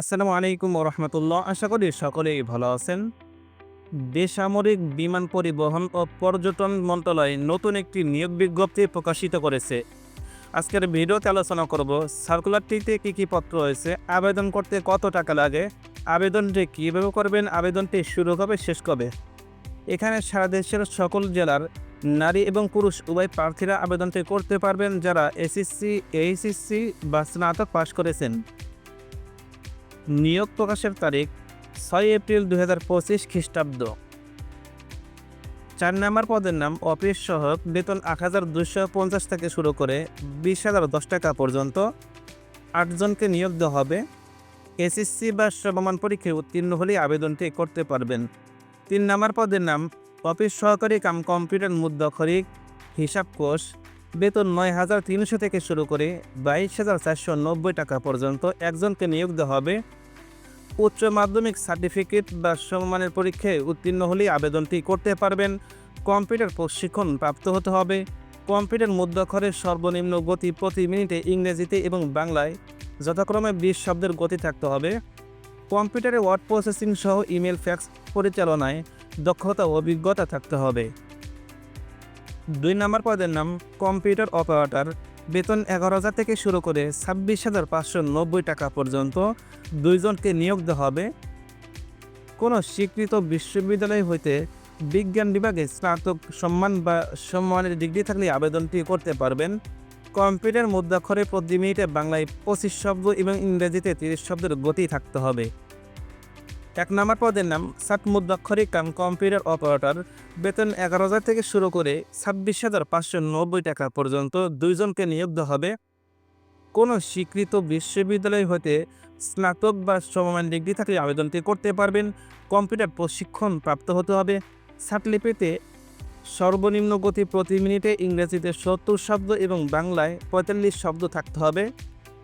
আসসালামু আলাইকুম রহমতুল্লাহ। আশা করি সকলেই ভালো আছেন। বেসামরিক বিমান পরিবহন ও পর্যটন মন্ত্রণালয় নতুন একটি নিয়োগ বিজ্ঞপ্তি প্রকাশিত করেছে। আজকের ভিডিওতে আলোচনা করব, সার্কুলারটিতে কী কী পত্র রয়েছে, আবেদন করতে কত টাকা লাগে, আবেদনটি কীভাবে করবেন, আবেদনটি শুরু কবে, শেষ কবে? এখানে সারা দেশের সকল জেলার নারী এবং পুরুষ উভয় প্রার্থীরা আবেদনটি করতে পারবেন যারা এসএসসি, এইচএসসি বা স্নাতক পাশ করেছেন। নিয়োগ প্রকাশের তারিখ ছয় এপ্রিল দু হাজার পঁচিশ খ্রিস্টাব্দ। চার নম্বর পদের নাম অফিস সহক বেতন আট হাজার দুশো পঞ্চাশ থেকে শুরু করে বিশ হাজার দশ টাকা পর্যন্ত। আটজনকে নিয়োগ দেওয়া হবে। এসএসসি বা সমমান পরীক্ষায় উত্তীর্ণ হলে আবেদনটি করতে পারবেন। তিন নম্বর পদের নাম অফিস সহকারী কাম কম্পিউটার মুদ্রাক্ষরিক হিসাব কোষ বেতন নয় হাজার তিনশো থেকে শুরু করে বাইশ হাজার চারশো নব্বই টাকা পর্যন্ত একজনকে নিয়োগ দেওয়া হবে। উচ্চ মাধ্যমিক সার্টিফিকেট বা সমমানের পরীক্ষায় উত্তীর্ণ হলেই আবেদনটি করতে পারবেন। কম্পিউটার প্রশিক্ষণ প্রাপ্ত হতে হবে। কম্পিউটার মুদ্রাক্ষরের সর্বনিম্ন গতি প্রতি মিনিটে ইংরেজিতে এবং বাংলায় যথাক্রমে বিশ শব্দের গতি থাকতে হবে। কম্পিউটারে ওয়ার্ড প্রসেসিং সহ ইমেল, ফ্যাক্স পরিচালনায় দক্ষতা অভিজ্ঞতা থাকতে হবে। দুই নম্বর পদের নাম কম্পিউটার অপারেটর। বেতন এগারো হাজার থেকে শুরু করে ছাব্বিশ হাজার পাঁচশো নব্বই টাকা পর্যন্ত দুইজনকে নিয়োগ দেওয়া হবে। কোনো স্বীকৃত বিশ্ববিদ্যালয় হইতে বিজ্ঞান বিভাগে স্নাতক সম্মান বা সম্মানের ডিগ্রি থাকলে আবেদনটি করতে পারবেন। কম্পিউটার মুদ্রাক্ষরে প্রতি মিনিটে বাংলায় পঁচিশ শব্দ এবং ইংরেজিতে তিরিশ শব্দের গতি থাকতে হবে। এক নম্বর পদের নাম সাত মুদ্রাক্ষরিক কাম কম্পিউটার অপারেটর। বেতন এগারো হাজার থেকে শুরু করে ছাব্বিশ হাজার পাঁচশো নব্বই টাকা পর্যন্ত দুইজনকে নিয়োগ হবে। কোনো স্বীকৃত বিশ্ববিদ্যালয় হতে স্নাতক বা সমমান ডিগ্রি থাকলে আবেদনটি করতে পারবেন। কম্পিউটার প্রশিক্ষণ প্রাপ্ত হতে হবে। সার্টলিপিতে সর্বনিম্ন গতি প্রতি মিনিটে ইংরেজিতে সত্তর শব্দ এবং বাংলায় পঁয়তাল্লিশ শব্দ থাকতে হবে।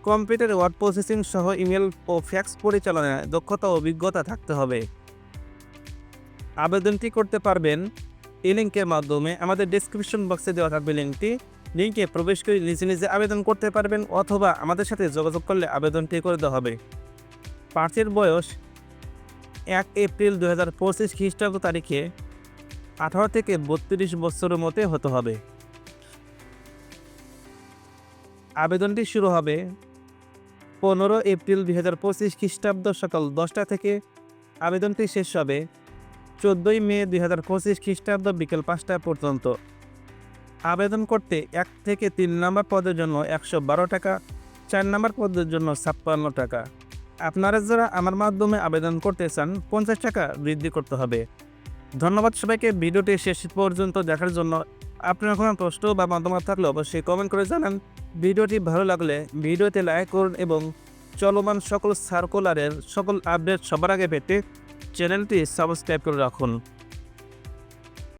কম্পিউটার ওয়ার্ড প্রসেসিং সহ ইমেল ও ফ্যাক্স পরিচালনায় দক্ষতা ও অভিজ্ঞতা থাকতে হবে। আবেদনটি করতে পারবেন এই লিঙ্কের মাধ্যমে। আমাদের ডিসক্রিপশন বক্সে দেওয়া থাকবে লিঙ্কটি লিঙ্কে প্রবেশ করে নিজে নিজে আবেদন করতে পারবেন অথবা আমাদের সাথে যোগাযোগ করলে আবেদনটি করে দেওয়া হবে। প্রার্থীর বয়স এক এপ্রিল দু হাজার পঁচিশ খ্রিস্টাব্দ তারিখে আঠারো থেকে বত্রিশ বছরের মধ্যে হতে হবে। আবেদনটি শুরু হবে পনেরো এপ্রিল দুই হাজার পঁচিশ খ্রিস্টাব্দ সকাল দশটা থেকে আবেদনটি শেষ হবে চোদ্দোই মে দুই হাজার পঁচিশ খ্রিস্টাব্দ বিকেল পাঁচটা পর্যন্ত। আবেদন করতে এক থেকে তিন নম্বর পদের জন্য একশো বারো টাকা, চার নম্বর পদের জন্য ছাপ্পান্ন টাকা। আপনারা যারা আমার মাধ্যমে আবেদন করতে চান, পঞ্চাশ টাকা বৃদ্ধি করতে হবে। ধন্যবাদ সবাইকে, ভিডিওটি শেষ পর্যন্ত দেখার জন্য আপনার কোনো প্রশ্ন বা মতামত থাকলে অবশ্যই কমেন্ট করে জানান। ভিডিওটি ভালো লাগলে ভিডিওতে লাইক করুন এবং চলমান সকল সার্কুলারের সকল আপডেট সবার আগে পেতে চ্যানেলটি সাবস্ক্রাইব করে রাখুন।